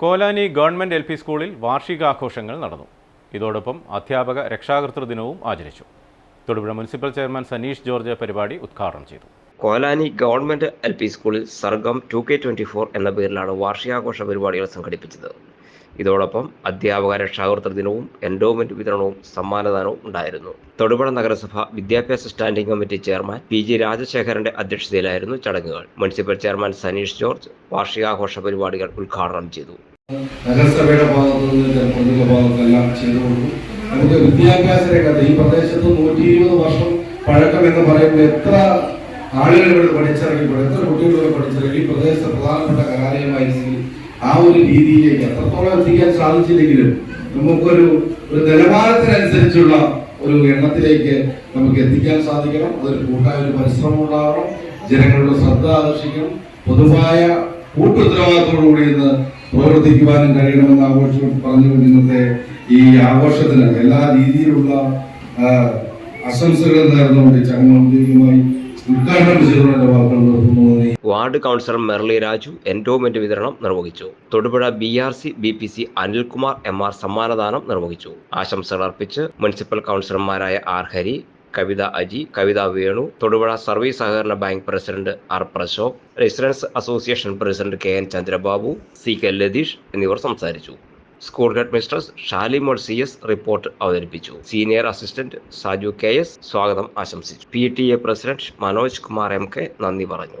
Kolani government L P സ്കൂളിൽ വാർഷികാഘോഷങ്ങൾ നടന്നു. ഇതോടൊപ്പം അധ്യാപക രക്ഷാകർതൃ ദിനവും ആചരിച്ചു. Thodupuzha municipal chairman Saneesh George പരിപാടി ഉദ്ഘാടനം ചെയ്തു. കോലാനി ഗവൺമെന്റ് എൽ പി സ്കൂളിൽ Sargam two K twenty four എന്ന പേരിലാണ് വാർഷികാഘോഷ പരിപാടികൾ സംഘടിപ്പിച്ചത്. ഇതോടൊപ്പം അധ്യാപക രക്ഷാകർത്തൃ ദിനവും എൻഡോമെന്റ് വിതരണവും സമ്മാനദാനവും ഉണ്ടായിരുന്നു. തൊടുപുഴ നഗരസഭ വിദ്യാഭ്യാസ standing committee chairman P G രാജശേഖരന്റെ അധ്യക്ഷതയിലായിരുന്നു ചടങ്ങുകൾ. മുനിസിപ്പൽ ചെയർമാൻ സനീഷ് ജോർജ് വാർഷികാഘോഷ പരിപാടികൾ ഉദ്ഘാടനം ചെയ്തു. നഗരസഭയുടെ ഭാഗത്തുനിന്ന് ഭാഗത്തെല്ലാം ചെയ്തു കൊടുക്കും നമുക്ക് വിദ്യാഭ്യാസ രംഗത്ത് ഈ പ്രദേശത്ത് നൂറ്റി ഇരുപത് വർഷം പഴക്കം എന്ന് പറയുമ്പോൾ എത്ര ആളുകൾ ഇവിടെ പഠിച്ചിറങ്ങി എത്ര കുട്ടികൾ ഇവിടെ പഠിച്ചിറങ്ങി പ്രദേശത്തെ പ്രധാനപ്പെട്ട കലാലയമായി ആ ഒരു രീതിയിലേക്ക് എത്രത്തോളം എത്തിക്കാൻ സാധിച്ചില്ലെങ്കിലും നമുക്കൊരു ഒരു നിലവാരത്തിനനുസരിച്ചുള്ള ഒരു എണ്ണത്തിലേക്ക് നമുക്ക് എത്തിക്കാൻ സാധിക്കണം. അതൊരു കൂട്ടായ ഒരു പരിശ്രമം ഉണ്ടാവണം. ജനങ്ങളുടെ ശ്രദ്ധ ആകർഷിക്കണം. പൊതുവായ കൂട്ടുത്തരവാദിത്തോടുകൂടി ഇന്ന് പ്രവർത്തിക്കുവാനും കഴിയണമെന്ന് ആഘോഷം പറഞ്ഞുകൊണ്ട് ഇന്നത്തെ ഈ ആഘോഷത്തിന് എല്ലാ രീതിയിലുള്ള ആശംസകൾ നേർന്നുകൊണ്ട് ചങ്ങമായി ഉദ്ഘാടനം ചെയ്തുകൊണ്ട് വാക്കുകൾ. Ward councillor Merly Raju endowment വിതരണം നിർവഹിച്ചു. Thodupuzha B R C B P C Anilkumar M R സമ്മാനദാനം നിർവഹിച്ചു. ആശംസകൾ അർപ്പിച്ച് മുനിസിപ്പൽ കൗൺസിലർമാരായ ആർ ഹരി കവിത അജി കവിത വേണു തൊടുപുഴ സർവീസ് സഹകരണ bank president R Prashobh residence association president K N Chandrababu C K Latheesh എന്നിവർ സംസാരിച്ചു. School head mistress Shalimol C S report അവതരിപ്പിച്ചു. Senior assistant Saju K S സ്വാഗതം ആശംസിച്ചു. P T A president Manoj Kumar M K നന്ദി പറഞ്ഞു.